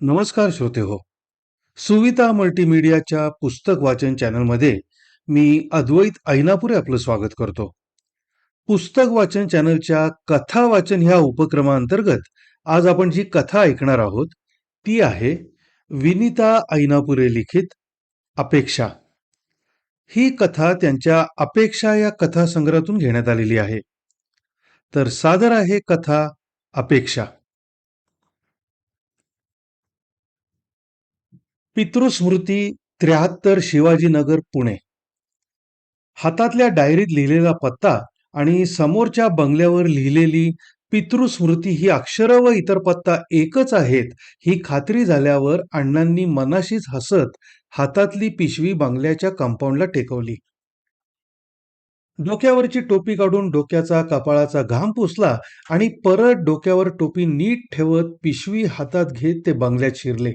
नमस्कार श्रोते हो. सुविता मल्टीमीडियाच्या पुस्तक वाचन चॅनलमध्ये मी अद्वैत ऐनापुरे आपलं स्वागत करतो. पुस्तक वाचन चॅनलच्या कथा वाचन ह्या उपक्रमाअंतर्गत आज आपण जी कथा ऐकणार आहोत ती आहे विनिता ऐनापुरे लिखित अपेक्षा. ही कथा त्यांच्या अपेक्षा या कथासंग्रहातून घेण्यात आलेली आहे. तर सादर आहे कथा अपेक्षा. पितृस्मृती त्र्याहत्तर शिवाजीनगर पुणे. हातातल्या डायरीत लिहिलेला पत्ता आणि समोरच्या बंगल्यावर लिहिलेली पितृस्मृती ही अक्षरं व इतर पत्ता एकच आहेत ही खात्री झाल्यावर अण्णांनी मनाशीच हसत हातातली पिशवी बंगल्याच्या कंपाऊंडला टेकवली. डोक्यावरची टोपी काढून डोक्याचा कपाळाचा घाम पुसला आणि परत डोक्यावर टोपी नीट ठेवत पिशवी हातात घेत ते बंगल्यात शिरले.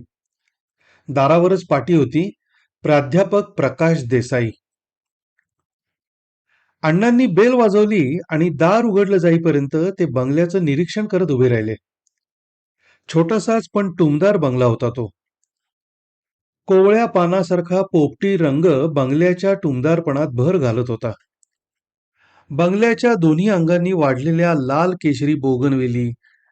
दारावरच पाठी होती. प्राध्यापक प्रकाश देसाई. अण्णांनी बेल वाजवली आणि दार उघडलं जाईपर्यंत ते बंगल्याचं निरीक्षण करत उभे राहिले. छोटासाच पण टुमदार बंगला होता तो. कोवळ्या पानासारखा पोपटी रंग बंगल्याच्या टुमदारपणात भर घालत होता. बंगल्याच्या दोन्ही अंगांनी वाढलेल्या लाल केशरी बोगनवेली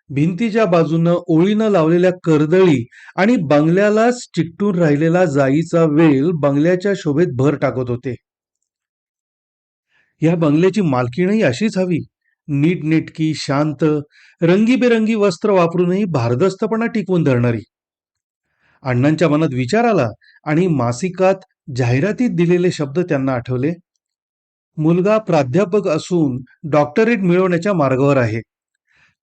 भिंतीच्या बाजूनं ओळीनं लावलेल्या कर्दळी आणि बंगल्यालाच चिकटून राहिलेला जाईचा वेल बंगल्याच्या शोभेत भर टाकत होते. या बंगल्याची मालकीणही अशीच हवी. नीटनेटकी शांत रंगीबेरंगी वस्त्र वापरूनही भारदस्तपणा टिकवून धरणारी. अण्णांच्या मनात विचार आला आणि मासिकात जाहिरातीत दिलेले शब्द त्यांना आठवले. मुलगा प्राध्यापक असून डॉक्टरेट मिळवण्याच्या मार्गावर आहे.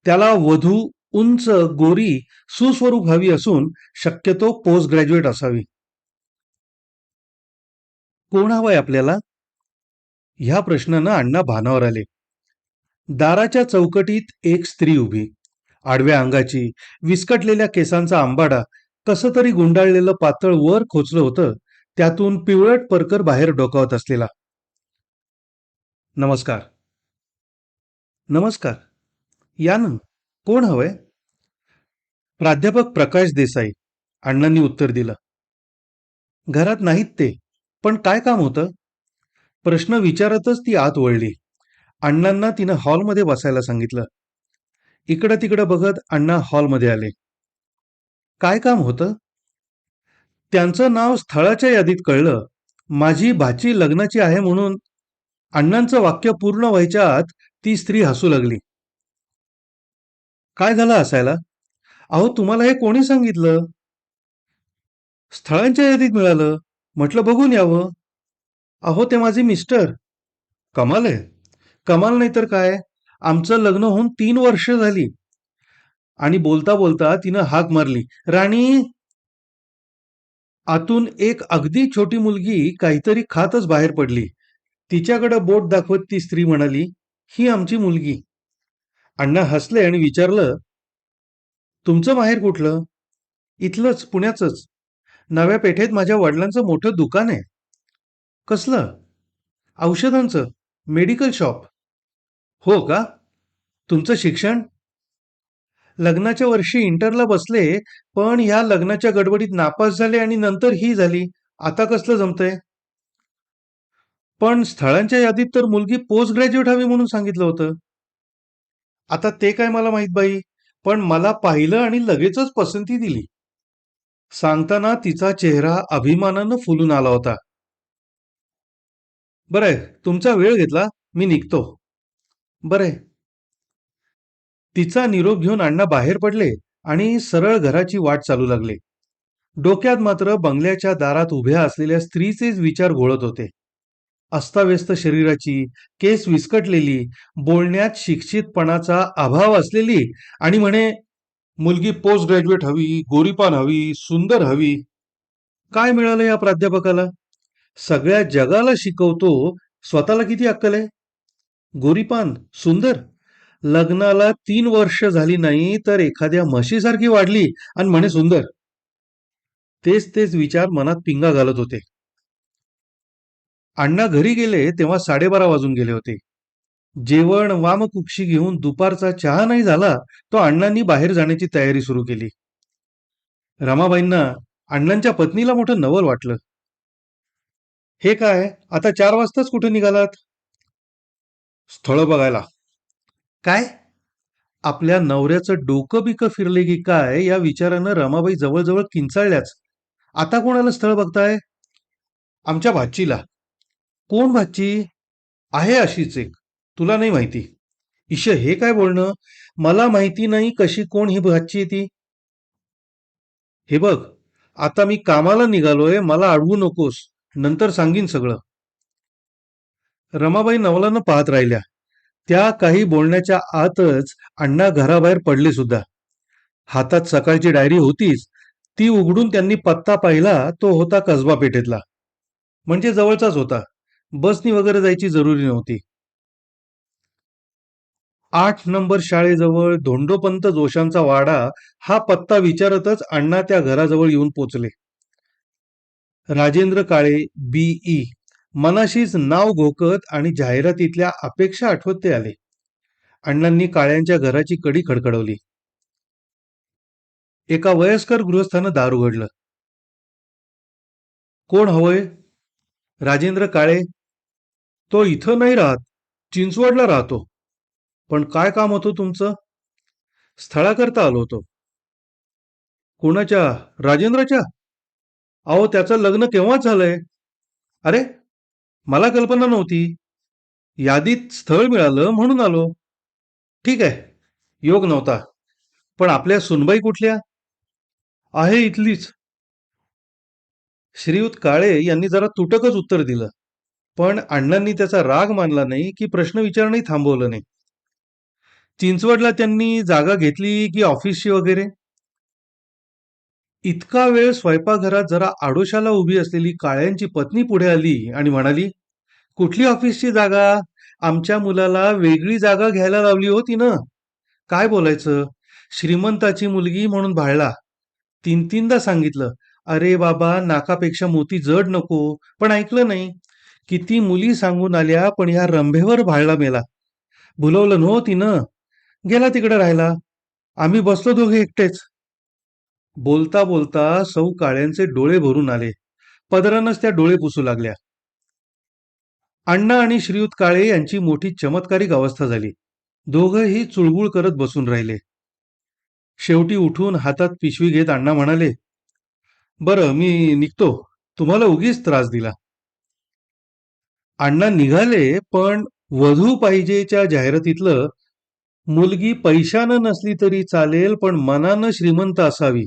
त्याला वधू उंच गोरी सुस्वरूप हवी असून शक्यतो पोस्ट ग्रॅज्युएट असावी. कोण हवंय आपल्याला? ह्या प्रश्नानं अण्णा भानावर आले. दाराच्या चौकटीत एक स्त्री उभी. आडव्या अंगाची विस्कटलेल्या केसांचा आंबाडा कसं तरी गुंडाळलेलं पातळ वर खोचलं होतं त्यातून पिवळट परकर बाहेर डोकावत असलेला. नमस्कार. नमस्कार. या ना कोण हवंय? प्राध्यापक प्रकाश देसाई अण्णांनी उत्तर दिलं. घरात नाहीत ते पण काय काम होतं? प्रश्न विचारतच ती आत वळली. अण्णांना तिनं हॉलमध्ये बसायला सांगितलं. इकडं तिकडं बघत अण्णा हॉलमध्ये आले. काय काम होतं? त्यांचं नाव स्थळाच्या यादीत कळलं. माझी भाची लग्नाची आहे म्हणून अण्णांचं वाक्य पूर्ण व्हायच्या आत ती स्त्री हसू लागली. काय झालं असायला? अहो तुम्हाला हे कोणी सांगितलं? स्थळांच्या यादीत मिळालं. म्हटलं बघून यावं. अहो ते माझे मिस्टर. कमाल आहे. कमाल नाही तर काय? आमचं लग्न होऊन तीन वर्ष झाली. आणि बोलता बोलता तिनं हाक मारली. राणी आतून एक अगदी छोटी मुलगी काहीतरी खातच बाहेर पडली. तिच्याकडे बोट दाखवत ती स्त्री म्हणाली ही आमची मुलगी. अण्णा हसले आणि विचारलं तुमचं माहेर कुठलं? इथलंच पुण्याचंच. नव्या पेठेत माझ्या वडिलांचं मोठं दुकान आहे. कसलं? औषधांचं. Medical shop. हो का? तुमचं शिक्षण? लग्नाच्या वर्षी इंटरला बसले पण ह्या लग्नाच्या गडबडीत नापास झाले आणि नंतर ही झाली. आता कसलं जमतंय? पण स्थळांच्या यादीत तर मुलगी पोस्ट ग्रॅज्युएट हवी म्हणून सांगितलं होतं. आता ते काय मला माहीत बाई? पण मला पाहिलं आणि लगेचच पसंती दिली. सांगताना तिचा चेहरा अभिमानानं फुलून आला होता. बरंय तुमचा वेळ घेतला मी निघतो. बरंय तिचा निरोप घेऊन अण्णा बाहेर पडले आणि सरळ घराची वाट चालू लागले. डोक्यात मात्र बंगल्याच्या दारात उभ्या असलेल्या स्त्रीचेच विचार घोळत होते. अस्ताव्यस्त शरीराची केस विस्कटलेली बोलण्यात शिक्षितपणाचा अभाव असलेली आणि म्हणे मुलगी पोस्ट ग्रॅज्युएट हवी गोरीपान हवी सुंदर हवी. काय मिळालं या प्राध्यापकाला? सगळ्या जगाला शिकवतो स्वतःला किती अक्कल आहे? गोरीपान सुंदर. लग्नाला तीन वर्ष झाली नाही तर एखाद्या म्हशीसारखी वाढली आणि म्हणे सुंदर. तेच तेच विचार मनात पिंगा घालत होते. अण्णा घरी गेले तेव्हा साडेबारा वाजून गेले होते. जेवण वामकुक्षी घेऊन दुपारचा चहा नाही झाला तो अण्णांनी बाहेर जाण्याची तयारी सुरू केली. रमाबाईंना अण्णांच्या पत्नीला मोठं नवल वाटलं. हे काय आता चार वाजताच कुठे निघालात? स्थळ बघायला. काय? आपल्या नवऱ्याचं डोकं बिकं फिरले की काय या विचारानं रमाबाई जवळजवळ किंचाळल्याच. आता कोणाला स्थळ बघताय? आमच्या भाचीला. कोण भाची? आहे अशीच एक. तुला नाही माहिती. ईश हे काय बोलणं? मला माहिती नाही कशी कोण ही भाची आहे ती. हे बघ आता मी कामाला निघालोय मला अडवू नकोस. नंतर सांगीन सगळं. रमाबाई नवलानं पाहत राहिल्या. त्या काही बोलण्याच्या आतच अण्णा घराबाहेर पडले सुद्धा. हातात सकाळची डायरी होतीच. ती उघडून त्यांनी पत्ता पाहिला तो होता कसबा पेठेतला. म्हणजे जवळचाच होता. बसनी वगैरे जायची जरुरी नव्हती. आठ नंबर शाळेजवळ धोंडोपंत जोशांचा वाडा हा पत्ता विचारतच अण्णा त्या घराजवळ येऊन पोचले. राजेंद्र काळे बीई मनाशीच नाव घोकत आणि जाहिरातीतल्या अपेक्षा आठवत ते आले. अण्णांनी काळ्यांच्या घराची कडी खडखडवली. एका वयस्कर गृहस्थानं दार उघडलं. कोण हवंय? राजेंद्र काळे तो इथं नाही राहत चिंचवडला राहतो. पण काय काम होतं तुमचं? स्थळाकरता आलो होतो. कोणाच्या? राजेंद्राच्या? अहो त्याचं लग्न केव्हाच झालंय? अरे मला कल्पना नव्हती. यादीत स्थळ मिळालं म्हणून आलो. ठीक आहे योग नव्हता. पण आपल्या सुनबाई कुठल्या? आहे इथलीच. श्रीयुत काळे यांनी जरा तुटकच उत्तर दिलं. पण अण्णांनी त्याचा राग मानला नाही की प्रश्न विचारणंही थांबवलं नाही. चिंचवडला त्यांनी जागा घेतली की ऑफिसची वगैरे? इतका वेळ स्वयंपाकघरात जरा आडोशाला उभी असलेली काळ्यांची पत्नी पुढे आली आणि म्हणाली कुठली ऑफिसची जागा? आमच्या मुलाला वेगळी जागा घ्यायला लावली होती ना काय बोलायचं? श्रीमंताची मुलगी म्हणून भाळला. तीन तीनदा सांगितलं अरे बाबा नाकापेक्षा मोती जड नको पण ऐकलं नाही. किती मुली सांगून आल्या पण या रंभेवर भाळला मेला. भुलवलं नव्ह तिनं. गेला तिकडे राहिला आम्ही बसलो दोघे एकटेच. बोलता बोलता सौ काळ्यांचे डोळे भरून आले. पदरानच त्या डोळे पुसू लागल्या. अण्णा आणि श्रीयुत काळे यांची मोठी चमत्कारिक अवस्था झाली. दोघंही चुळबुळ करत बसून राहिले. शेवटी उठून हातात पिशवी घेत अण्णा म्हणाले बरं मी निघतो. तुम्हाला उगीच त्रास दिला. अण्णा निघाले पण वधू पाहिजेच्या जाहिरातीतलं मुलगी पैशानं नसली तरी चालेल पण मनानं श्रीमंत असावी.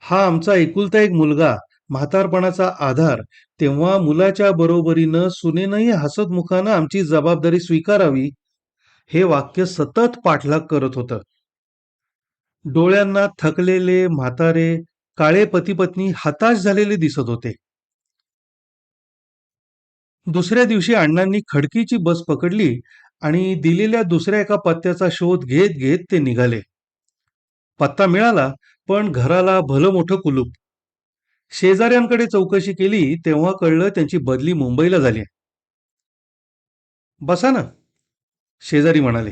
हा आमचा एकुलता एक मुलगा म्हातारपणाचा आधार. तेव्हा मुलाच्या बरोबरीनं सुनेनंही हसतमुखानं आमची जबाबदारी स्वीकारावी हे वाक्य सतत पाठलाग करत होतं. डोळ्यांना थकलेले म्हातारे काळे पतीपत्नी हताश झालेले दिसत होते. दुसऱ्या दिवशी अण्णांनी खडकीची बस पकडली आणि दिलेल्या दुसऱ्या एका पत्त्याचा शोध घेत घेत ते निघाले. पत्ता मिळाला पण घराला भलं मोठं कुलूप. शेजाऱ्यांकडे चौकशी केली तेव्हा कळलं त्यांची बदली मुंबईला झाली बसा ना शेजारी म्हणाले.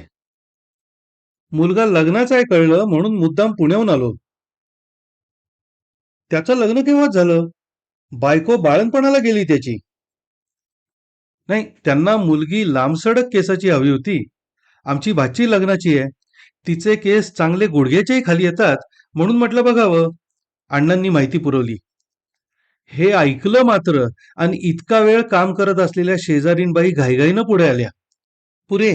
मुलगा लग्नाचा आहे कळलं म्हणून मुद्दाम पुण्याहून आलो. त्याचं लग्न केव्हाच झालं? बायको बाळणपणाला गेली त्याची. नाही त्यांना मुलगी लांबसडक केसाची हवी होती. आमची भाची लग्नाची आहे. तिचे केस चांगले गुडघ्याच्याही खाली येतात म्हणून म्हटलं बघावं. अण्णांनी माहिती पुरवली. हे ऐकलं मात्र आणि इतका वेळ काम करत असलेल्या शेजारीनबाई घाईघाईनं पुढे आल्या. पुरे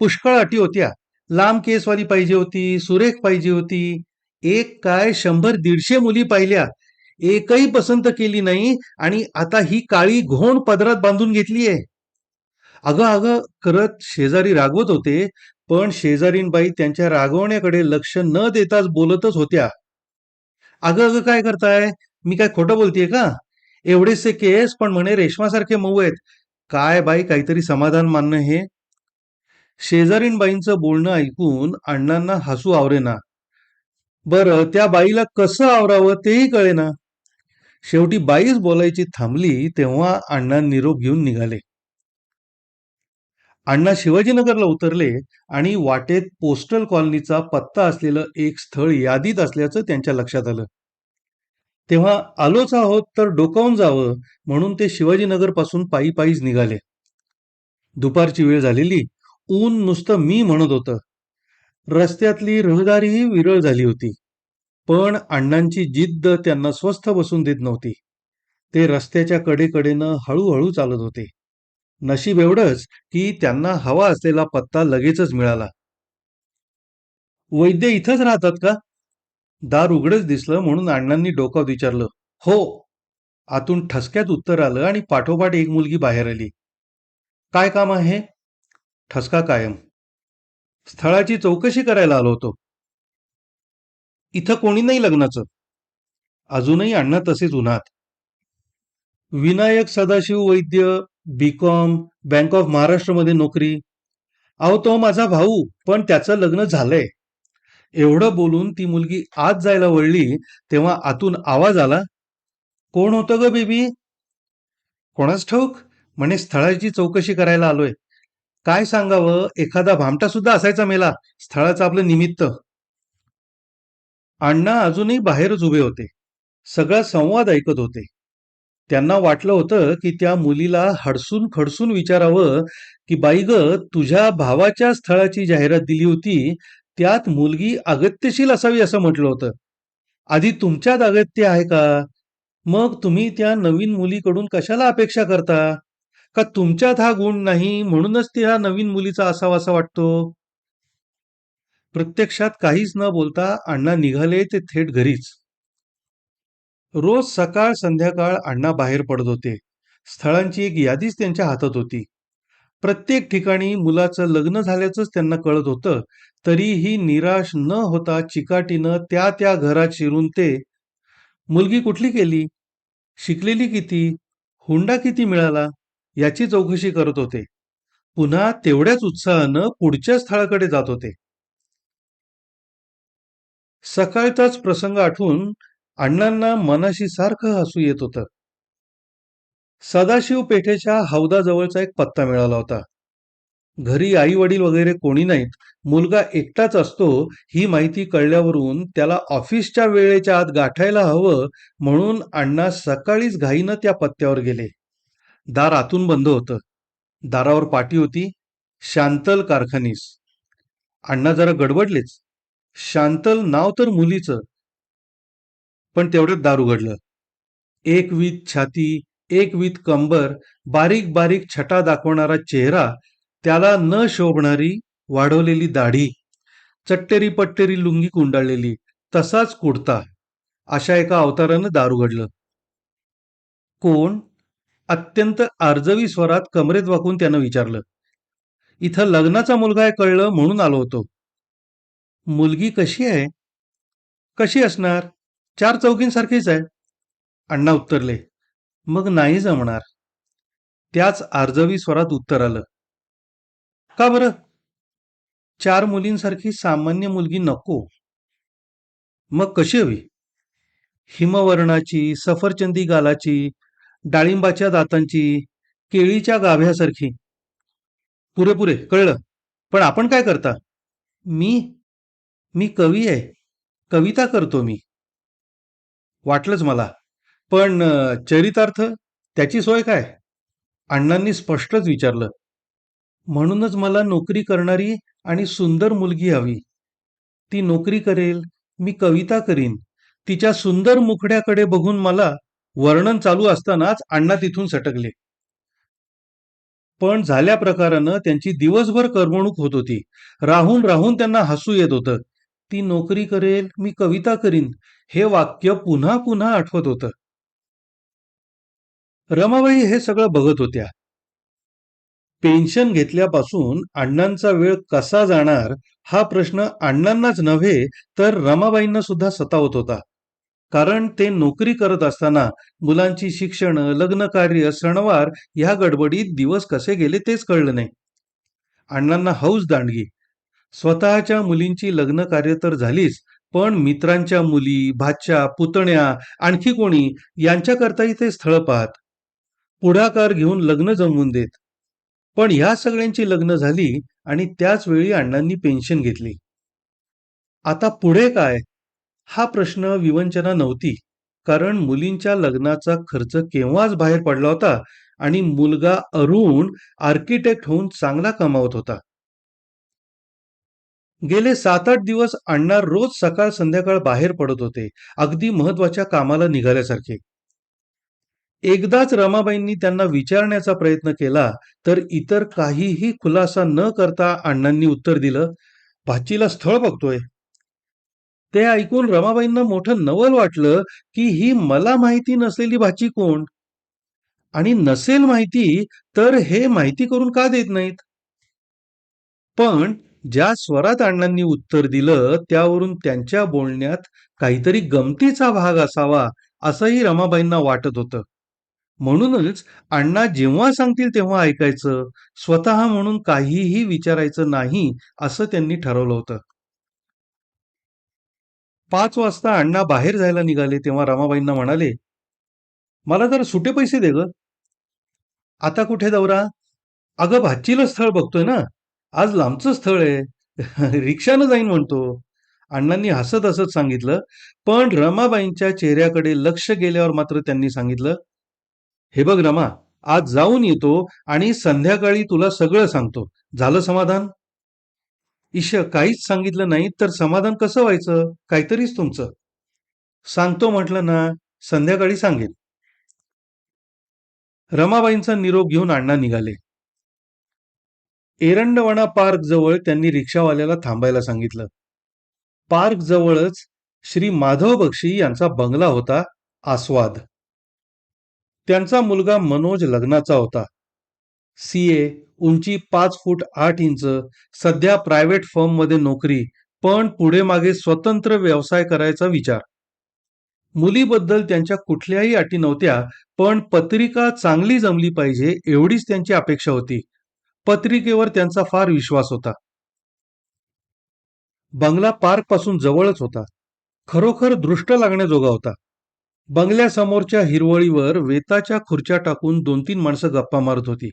पुष्कळ अटी होत्या. लांब केसवाली पाहिजे होती सुरेख पाहिजे होती. एक काय शंभर दीडशे मुली पाहिल्या. एकही पसंत केली नाही आणि आता ही काळी घोण पदरात बांधून घेतलीये. अगं अगं करत शेजारी रागवत होते पण शेजारीनबाई त्यांच्या रागवण्याकडे लक्ष न देताच बोलतच होत्या. अगं अगं काय करताय? मी काय खोटं बोलतेय का? एवढेसे केस पण म्हणे रेशमासारखे मऊ आहेत. काय बाई काहीतरी समाधान मानणं हे? शेजारीनबाईंचं बोलणं ऐकून अण्णांना हसू आवरेना. बरं त्या बाईला कसं आवरावं तेही कळेना. शेवटी बाईच बोलायची थांबली तेव्हा अण्णा निरोप घेऊन निघाले. अण्णा शिवाजीनगरला उतरले आणि वाटेत पोस्टल कॉलनीचा पत्ता असलेलं एक स्थळ यादीत असल्याचं त्यांच्या लक्षात आलं. तेव्हा आलोच आहोत तर डोकावून जावं म्हणून ते शिवाजीनगरपासून पायी पायीच निघाले. दुपारची वेळ झालेली ऊन नुसतं मी म्हणत होतं. रस्त्यातली रहदारीही विरळ झाली होती पण अण्णांची जिद्द त्यांना स्वस्थ बसून देत नव्हती. ते रस्त्याच्या कडेकडेनं हळूहळू चालत होते. नशीब एवढंच की त्यांना हवा असलेला पत्ता लगेचच मिळाला. वैद्य इथंच राहतात का? दार उघडच दिसलं म्हणून अण्णांनी डोकावत विचारलं हो. आतून ठसक्यात उत्तर आलं आणि पाठोपाठ एक मुलगी बाहेर आली. काय काम आहे ठसका कायम. स्थळाची चौकशी करायला आलो होतो. इथं कोणी नाही लग्नाचं. अजूनही अण्णा तसेच उन्हात. Vinayak Sadashiv Vaidya B Com bank of महाराष्ट्रमध्ये नोकरी. अहो तो माझा भाऊ पण त्याचं लग्न झालंय. एवढं बोलून ती मुलगी आत जायला वळली तेव्हा आतून आवाज आला कोण होतं ग बेबी? कोणाच ठाऊक? म्हणे स्थळाची चौकशी करायला आलोय. काय सांगावं? एखादा भामटा सुद्धा असायचा मेला स्थळाचं आपलं निमित्त. अण्णा अजूनही बाहेरच उभे होते. सगळा संवाद ऐकत होते. त्यांना वाटलं होतं की त्या मुलीला हडसून खडसून विचारावं की बाई ग तुझ्या भावाच्या स्थळाची जाहिरात दिली होती त्यात मुलगी अगत्यशील असावी असं म्हटलं होतं. आधी तुमच्यात अगत्य आहे का? मग तुम्ही त्या नवीन मुलीकडून कशाला अपेक्षा करता? का तुमच्यात हा गुण नाही म्हणूनच त्या नवीन मुलीचा असावा असा वाटतो? प्रत्यक्षात काहीच न बोलता अण्णा निघाले ते थेट घरीच. रोज सकाळ संध्याकाळ अण्णा बाहेर पडत होते. स्थळांची एक यादीच त्यांच्या हातात होती. प्रत्येक ठिकाणी मुलाचं लग्न झाल्याचंच त्यांना कळत होतं तरीही निराश न होता चिकाटीनं त्या त्या घरात शिरून ते मुलगी कुठली केली? शिकलेली किती? हुंडा किती मिळाला? याची चौकशी करत होते. पुन्हा तेवढ्याच उत्साहानं पुढच्या स्थळाकडे जात होते. सकाळचाच प्रसंग आठवून अण्णांना मनाशी सारखं हसू येत होतं. सदाशिव पेठेच्या हौदाजवळचा एक पत्ता मिळाला होता. घरी आई वडील वगैरे कोणी नाहीत मुलगा एकटाच असतो ही माहिती कळल्यावरून त्याला ऑफिसच्या वेळेच्या आत गाठायला हवं म्हणून अण्णा सकाळीच घाईनं त्या पत्त्यावर गेले. दार आतून बंद होतं. दारावर पाटी होती. शांतल कारखानीस. अण्णा जरा गडबडलेच. शांतल नाव तर मुलीचं पण तेवढ्यात दार उघडलं एक वीत छाती एक वीत कंबर बारीक बारीक छटा दाखवणारा चेहरा त्याला न शोभणारी वाढवलेली दाढी चट्टेरी पट्टेरी लुंगी कुंडाळलेली तसाच कुडता अशा एका अवतारानं दार उघडलं कोण? अत्यंत आर्जवी स्वरात कमरेत वाकून त्यानं विचारलं. इथं लग्नाचा मुलगा आहे कळलं म्हणून आलो होतो. मुलगी कशी आहे? कशी असणार? चार चौकींसारखीच आहे अण्णा उत्तरले मग नाही जमणार. त्याच आर्जवी स्वरात उत्तर आलं. का बरं? चार मुलींसारखी सामान्य मुलगी नको. मग कशी हवी? हिमवर्णाची सफरचंदी गालाची डाळिंबाच्या दातांची केळीच्या गाभ्यासारखी. पुरे पुरे कळलं. पण आपण काय करता? मी? मी कवी आहे. कविता करतो मी. वाटलंच मला. पण चरितार्थ त्याची सोय काय? अण्णांनी स्पष्टच विचारलं. म्हणूनच मला नोकरी करणारी आणि सुंदर मुलगी हवी. ती नोकरी करेल मी कविता करीन. तिच्या सुंदर मुखड्याकडे बघून मला वर्णन चालू असतानाच अण्णा तिथून सटकले. पण झाल्या प्रकारानं त्यांची दिवसभर करमणूक होत होती. राहून राहून त्यांना हसू येत होतं. ती नोकरी करेल मी कविता करीन. हे वाक्य पुन्हा पुन्हा आठवत होतं. रमाबाई हे सगळं बघत होत्या. पेन्शन घेतल्यापासून अण्णांचा वेळ कसा जाणार हा प्रश्न अण्णांनाच नव्हे तर रमाबाईंना सुद्धा सतावत होता. कारण ते नोकरी करत असताना मुलांची शिक्षण लग्न कार्य सणवार ह्या गडबडीत दिवस कसे गेले तेच कळलं नाही. अण्णांना हौस दांडगी. स्वतःच्या मुलींची लग्न कार्य तर झालीच पण मित्रांच्या मुली भाच्या पुतण्या आणखी कोणी यांच्याकरताही ते स्थळ पाहत. पुढाकार घेऊन लग्न जमवून देत. पण ह्या सगळ्यांची लग्न झाली आणि त्याच वेळी अण्णांनी पेन्शन घेतली. आता पुढे काय? हा प्रश्न विवंचना नव्हती. कारण मुलींच्या लग्नाचा खर्च केव्हाच बाहेर पडला होता आणि मुलगा अरुण आर्किटेक्ट होऊन चांगला कमावत होता. गेले सात आठ दिवस अण्णा रोज सकाळ संध्याकाळ बाहेर पडत होते. अगदी महत्त्वाच्या कामाला निघाल्यासारखे. एकदाच रमाबाईंनी त्यांना विचारण्याचा प्रयत्न केला तर इतर काहीही खुलासा न करता अण्णांनी उत्तर दिलं भाचीला स्थळ बघतोय. ते ऐकून रमाबाईंना मोठं नवल वाटलं की ही मला माहिती नसलेली भाची कोण? आणि नसेल माहिती तर हे माहिती करून का देत नाहीत? पण ज्या स्वरात अण्णांनी उत्तर दिलं त्यावरून त्यांच्या बोलण्यात काहीतरी गमतीचा भाग असावा असंही रमाबाईंना वाटत होतं. म्हणूनच अण्णा जेव्हा सांगतील तेव्हा ऐकायचं स्वतः म्हणून काहीही विचारायचं नाही असं त्यांनी ठरवलं होतं. पाच वाजता अण्णा बाहेर जायला निघाले तेव्हा रमाबाईंना म्हणाले मला जरा सुटे पैसे दे ग. आता कुठे दौरा? अगं भाचीला स्थळ बघतोय ना. आज लांबचं स्थळ आहे. रिक्षानं जाईन म्हणतो. अण्णांनी हसत हसत सांगितलं पण रमाबाईंच्या चेहऱ्याकडे लक्ष गेल्यावर मात्र त्यांनी सांगितलं हे बघ रमा आज जाऊन येतो आणि संध्याकाळी तुला सगळं सांगतो. झालं समाधान? ईश काहीच सांगितलं नाही तर समाधान कसं व्हायचं? काहीतरीच तुमचं. सांगतो म्हटलं ना संध्याकाळी सांगेन. रमाबाईंचा निरोप घेऊन अण्णा निघाले. एरंडवणा पार्क जवळ त्यांनी रिक्षावाल्याला थांबायला सांगितलं. पार्क जवळच श्री माधव बक्षी यांचा बंगला होता आस्वाद. त्यांचा मुलगा मनोज लग्नाचा होता. सी ए उंची पाच फूट आठ इंच सध्या प्रायव्हेट फर्ममध्ये नोकरी पण पुढे मागे स्वतंत्र व्यवसाय करायचा विचार. मुलीबद्दल त्यांच्या कुठल्याही अटी नव्हत्या पण पत्रिका चांगली जमली पाहिजे एवढीच त्यांची अपेक्षा होती. पत्रिकेवर त्यांचा फार विश्वास होता. बंगला पार्कपासून जवळच होता. खरोखर दृष्ट लागण्याजोगा होता. बंगल्यासमोरच्या हिरवळीवर वेताच्या खुर्च्या टाकून दोन तीन माणसं गप्पा मारत होती.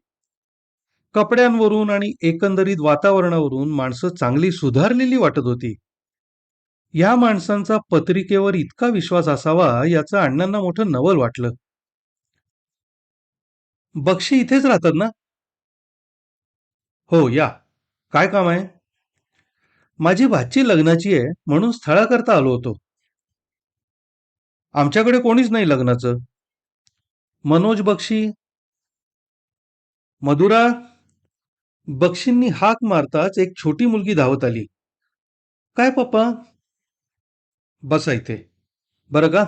कपड्यांवरून आणि एकंदरीत वातावरणावरून माणसं चांगली सुधारलेली वाटत होती. या माणसांचा पत्रिकेवर इतका विश्वास असावा याचं अण्णांना मोठं नवल वाटलं. बक्षी इथेच राहतात ना? हो या. काय काम आहे? माझी भाची लग्नाची आहे म्हणून स्थळाकरता आलो होतो. आमच्याकडे कोणीच नाही लग्नाचं. मनोज बक्षी मधुरा बक्षींनी हाक मारताच एक छोटी मुलगी धावत आली. काय पप्पा? बसा इथे. बरं का?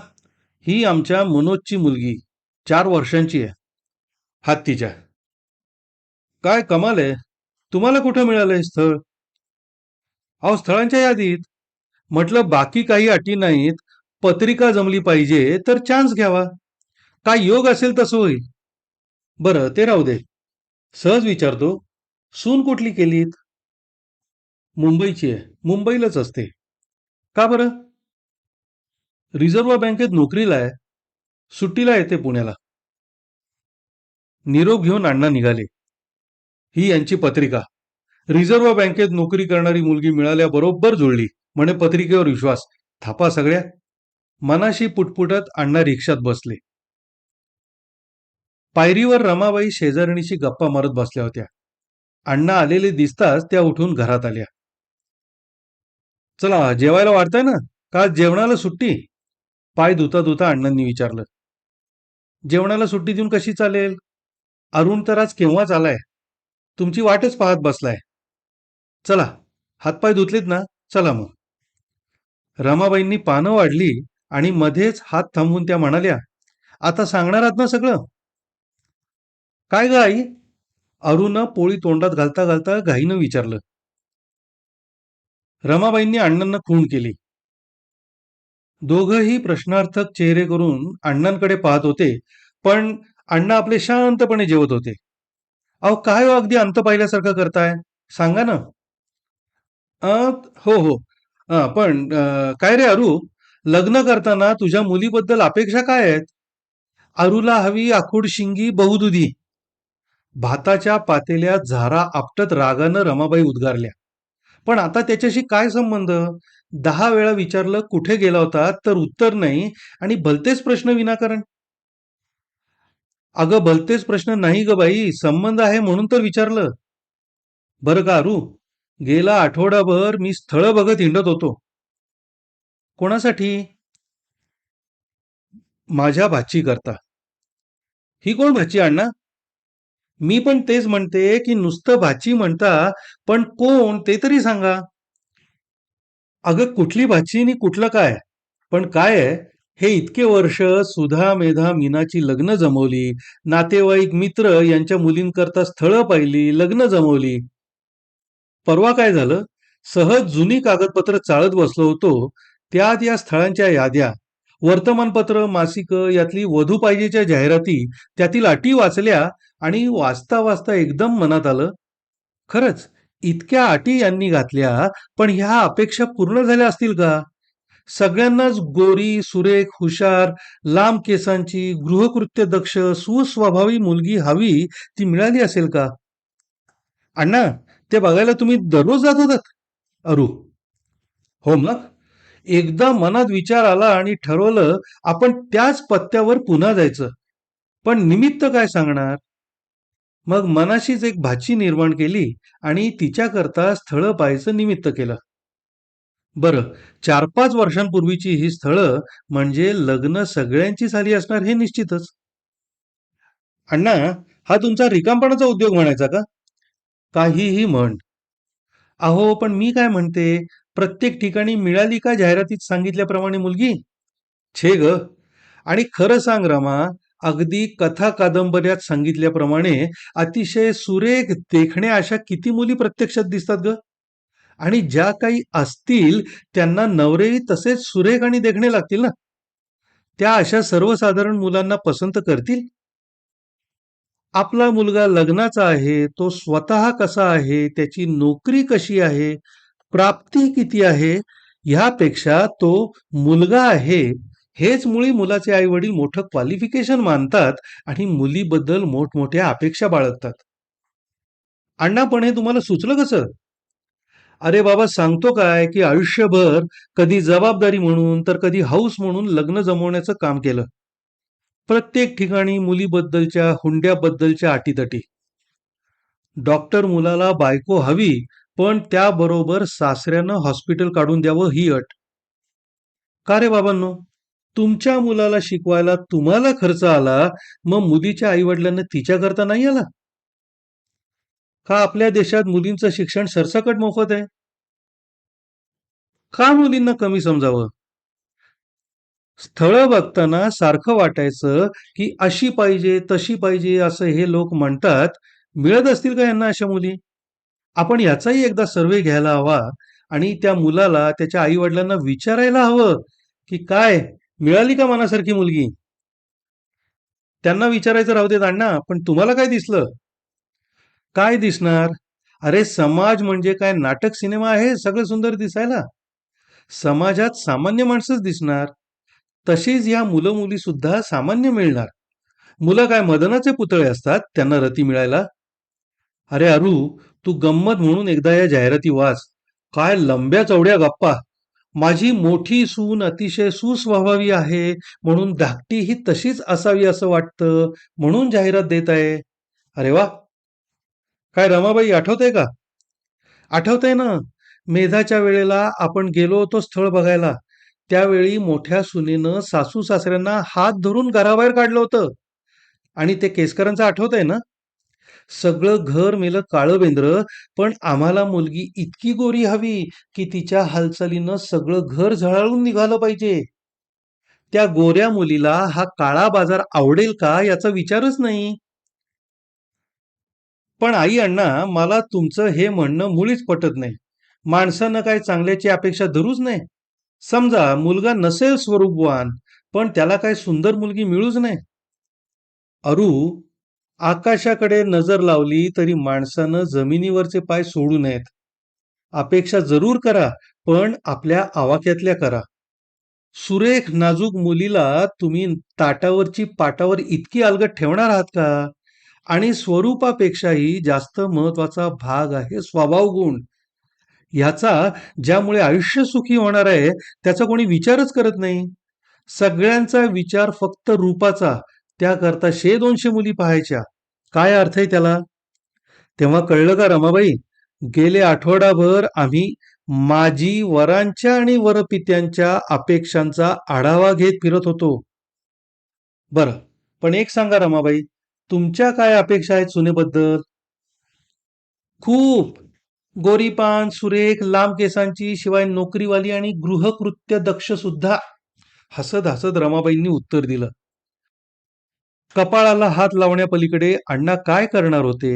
ही आमच्या मनोजची मुलगी. चार वर्षांची आहे. हात तिच्या. काय कमाल आहे. तुम्हाला कुठं मिळालंय स्थळ? अहो स्थळांच्या यादीत म्हटलं बाकी काही अटी नाहीत पत्रिका जमली पाहिजे तर चान्स घ्यावा. काय योग असेल तसं होईल. बरं ते राहू दे. सहज विचारतो सून कुठली केलीत? मुंबईची आहे. मुंबईलाच असते. का बरं? रिझर्व्ह बँकेत नोकरीला आहे. सुट्टीला येते पुण्याला. निरोप घेऊन अण्णा निघाले. ही यांची पत्रिका. रिझर्व्ह बँकेत नोकरी करणारी मुलगी मिळाल्याबरोबर जुळली. म्हणे पत्रिकेवर विश्वास. थापा सगळ्या. मनाशी पुटपुटत अण्णा रिक्षात बसले. पायरीवर रमाबाई शेजारणीशी गप्पा मारत बसल्या होत्या. अण्णा आलेले दिसताच त्या उठून घरात आल्या. चला जेवायला वाटतंय ना? का जेवणाला सुट्टी? पाय धुता धुता अण्णांनी विचारलं. जेवणाला सुट्टी देऊन कशी चालेल? अरुण तर आज केव्हाच आलाय? तुमची वाटच पाहत बसलाय. चला हातपाय धुतलेत ना चला मग. रमाबाईंनी पानं वाढली आणि मध्येच हात थांबवून त्या म्हणाल्या आता सांगणार आहात ना सगळं? काय ग आई? अरुण पोळी तोंडात घालता घालता घाईनं विचारलं. रमाबाईंनी अण्णांना खूण केली. दोघही प्रश्नार्थक चेहरे करून अण्णांकडे पाहत होते पण अण्णा आपले शांतपणे जेवत होते. अहो काय हो अगदी अंत पाहिल्यासारखं करताय? सांगा ना. हो हो. पण काय रे अरू? लग्न करताना तुझ्या मुलीबद्दल अपेक्षा काय आहेत? अरूला हवी आखूड शिंगी बहुदुधी. भाताच्या पातेल्यात झारा आपटत रागानं रमाबाई उद्गारल्या. पण आता त्याच्याशी काय संबंध? दहा वेळा विचारलं कुठे गेला होता तर उत्तर नाही आणि भलतेच प्रश्न विनाकारण. अगं भलतेच प्रश्न नाही ग बाई संबंध आहे म्हणून तर विचारलं. बरं का अरू गेला आठवडाभर मी स्थळ बघत हिंडत होतो. कोणासाठी? माझ्या भाची करता ही कोण भाची अण्णा? मी पण तेच म्हणते की नुसतं भाची म्हणता पण कोण ते तरी सांगा. अगं कुठली भाची आणि कुठलं काय? पण काय आहे? हे इतके वर्ष सुधा मेधा मीनाची लग्न जमवली नातेवाईक मित्र यांच्या मुलींकरता स्थळं पाहिली लग्न जमवली. परवा काय झालं? सहज जुनी कागदपत्र चाळत बसलो होतो. त्यात या स्थळांच्या याद्या वर्तमानपत्र मासिक यातली वधू पाहिजेच्या जाहिराती त्यातील अटी वाचल्या आणि वाचता वाचता एकदम मनात आलं. खरंच इतक्या अटी यांनी घातल्या पण ह्या अपेक्षा पूर्ण झाल्या असतील का? सगळ्यांनाच गोरी सुरेख हुशार लांब केसांची गृहकृत्य दक्ष सुस्वभावी मुलगी हवी ती मिळाली असेल का? अण्णा ते बघायला तुम्ही दररोज जात होतात. अरू हो मग? एकदा मनात विचार आला आणि ठरवलं आपण त्याच पत्त्यावर पुन्हा जायचं. पण निमित्त काय सांगणार? मग मनाशीच एक भाची निर्माण केली आणि तिच्याकरता स्थळं पाहायचं निमित्त केलं. बरं चार पाच वर्षांपूर्वीची ही स्थळं म्हणजे लग्न सगळ्यांची झाली असणार हे निश्चितच. अण्णा हा तुमचा रिकामपणाचा उद्योग म्हणायचा का? काहीही म्हण. अहो पण मी काय म्हणते? प्रत्येक ठिकाणी मिळाली का जाहिरातीत सांगितल्याप्रमाणे मुलगी? छे ग. आणि खरं सांग रमा अगदी कथा कादंबऱ्यात सांगितल्याप्रमाणे अतिशय सुरेख देखण्या अशा किती मुली प्रत्यक्षात दिसतात ग? आणि ज्या काही असतील त्यांना नवरेही तसेच सुरेख आणि देखणे लागतील ना? त्या अशा सर्वसाधारण मुलांना पसंत करतील? आपला मुलगा लग्नाचा आहे तो स्वतः कसा आहे त्याची नोकरी कशी आहे प्राप्ती किती आहे ह्यापेक्षा तो मुलगा आहे हेच मुळी मुलाचे आई वडील मोठं क्वालिफिकेशन मानतात आणि मुलीबद्दल मोठमोठ्या अपेक्षा बाळगतात. अण्णा पण हे तुम्हाला सुचलं कसं? अरे बाबा सांगतो काय की आयुष्यभर कधी जबाबदारी म्हणून तर कधी हौस म्हणून लग्न जमवण्याचं काम केलं. प्रत्येक ठिकाणी मुलीबद्दलच्या हुंड्याबद्दलच्या अटीतटी डॉक्टर मुलाला बायको हवी पण त्याबरोबर सासऱ्यानं हॉस्पिटल काढून द्यावं ही अट. का रे बाबांनो? तुमच्या मुलाला शिकवायला तुम्हाला खर्च आला मग मुलीच्या आईवडिलांना तिच्याकरता नाही आला? का आपल्या देशात मुलींचं शिक्षण सरसकट मोफत आहे. का मुलींना कमी समजावं? स्थळ बघताना सारखं वाटायचं की अशी पाहिजे तशी पाहिजे असं हे लोक म्हणतात. मिळत असतील का यांना अशा मुली? आपण याचाही एकदा सर्वे घ्यायला हवा आणि त्या मुलाला त्याच्या आई वडिलांना विचारायला हवं की काय मिळाली का मनासारखी मुलगी? त्यांना विचारायचं राहू देत अण्णा पण तुम्हाला काय दिसलं? काय दिसणार? अरे समाज म्हणजे काय? नाटक सिनेमा आहे सगळं सुंदर दिसायला. समाजात सामान्य माणसंच दिसणार. तशीच या मुलं मुली सुद्धा सामान्य मिळणार. मुलं काय मदनाचे पुतळे असतात? त्यांना रती मिळायला? अरे अरू तू गंमत म्हणून एकदा या जाहिराती वाच. काय लंब्या चौड्या गप्पा. माझी मोठी सून अतिशय सुस्वभावी आहे म्हणून धाकटी ही तशीच असावी असं वाटतं म्हणून जाहिरात देत आहे. अरे वा! काय रमाबाई आठवतंय का? आठवतंय ना. मेधाच्या वेळेला आपण गेलो होतो स्थळ बघायला. त्यावेळी मोठ्या सुनेनं सासू सासऱ्यांना हात धरून घराबाहेर काढलं होतं. आणि ते केसकरांचं आठवतंय ना? सगळं घर मेलं काळं बेंद्र पण आम्हाला मुलगी इतकी गोरी हवी की तिच्या हालचालीनं सगळं घर झळाळून निघालं पाहिजे. त्या गोऱ्या मुलीला हा काळा बाजार आवडेल का याचा विचारच नाही. पण आई अण्णा मला तुमचं हे म्हणणं मुळीच पटत नाही. माणसानं काय चांगल्याची अपेक्षा धरूच नाही. समजा मुलगा नसेल स्वरूपवान पण त्याला काय सुंदर मुलगी मिळूच नाही. अरू आकाशाकडे नजर लावली तरी माणसानं जमिनीवरचे पाय सोडू नयेत. अपेक्षा जरूर करा पण आपल्या आवाक्यातल्या करा. सुरेख नाजूक मुलीला तुम्ही ताटावरची पाटावर इतकी अलगट ठेवणार आहात का? आणि स्वरूपापेक्षाही जास्त महत्त्वाचा भाग आहे स्वभाव गुण. ह्याचा ज्यामुळे आयुष्य सुखी होणार आहे त्याचा कोणी विचारच करत नाही. सगळ्यांचा विचार फक्त रूपाचा त्याकरता शे दोनशे मुली पाहायच्या. काय अर्थ आहे त्याला? तेव्हा कळलं का रमाबाई? गेले आठवडाभर आम्ही माझी वरांच्या आणि वरपित्यांच्या अपेक्षांचा आढावा घेत फिरत होतो. बरं पण एक सांगा रमाबाई तुमच्या काय अपेक्षा आहेत सुनेबद्दल? खूप. गोरीपान सुरेख लांब केसांची शिवाय नोकरीवाली आणि गृहकृत्य दक्ष सुद्धा. हसत हसत रमाबाईंनी उत्तर दिलं. कपाळाला हात लावण्यापलीकडे अण्णा काय करणार होते?